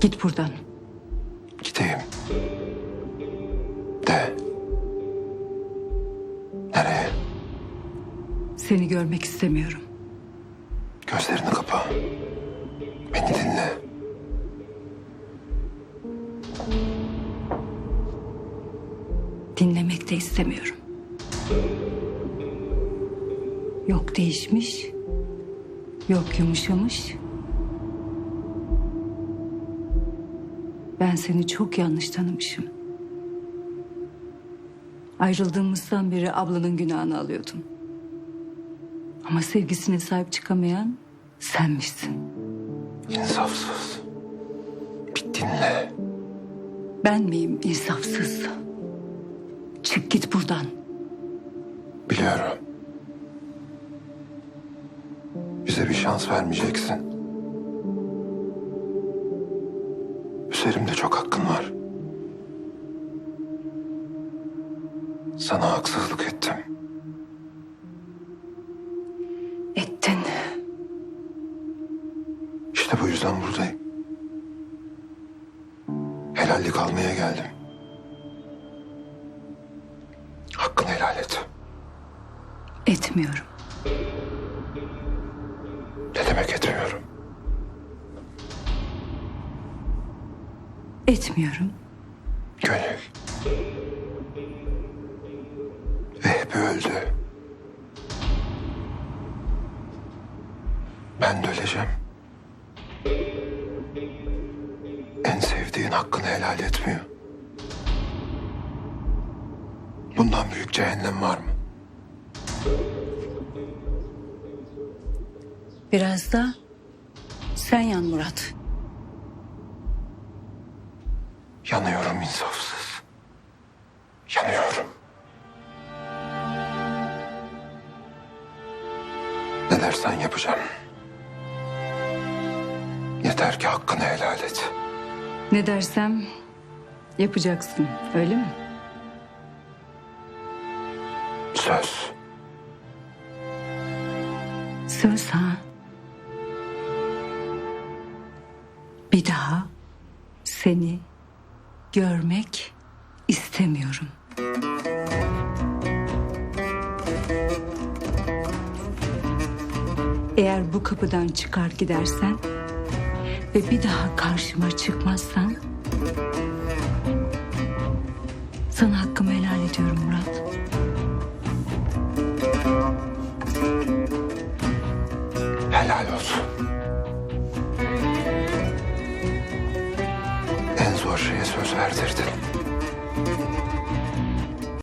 Git buradan. Gideyim. De. Nereye? Seni görmek istemiyorum. Gözlerini kapa. Beni dinle. Dinlemek de istemiyorum. Yok değişmiş. Yok yumuşamış. Ben seni çok yanlış tanımışım. Ayrıldığımızdan beri ablanın günahını alıyordum. Ama sevgisine sahip çıkamayan senmişsin. İnsafsız. Bir dinle. Ben miyim insafsız? Çık git buradan. Biliyorum. Bize bir şans vermeyeceksin. Üzerimde çok hakkın var. Sana haksızlık ettim. Ettin. İşte bu yüzden buradayım. Helallik almaya geldim. Hakkını helal et. Etmiyorum. Ne demek etmiyorum. Etmiyorum. Gönül. Vehbi öldü. Ben de öleceğim. En sevdiğin hakkını helal etmiyor. Bundan büyük cehennem var mı? Biraz da sen yan Murat. Yanıyorum insafsız. Yanıyorum. Ne dersen yapacağım. Yeter ki hakkını helal et. Ne dersem yapacaksın öyle mi? Söz. Söz ha. Bir daha seni görmek istemiyorum. Eğer bu kapıdan çıkar gidersen ve bir daha karşıma çıkmazsan sana hakkımı helal ediyorum Murat. Helal olsun. Şeye söz verdirdin.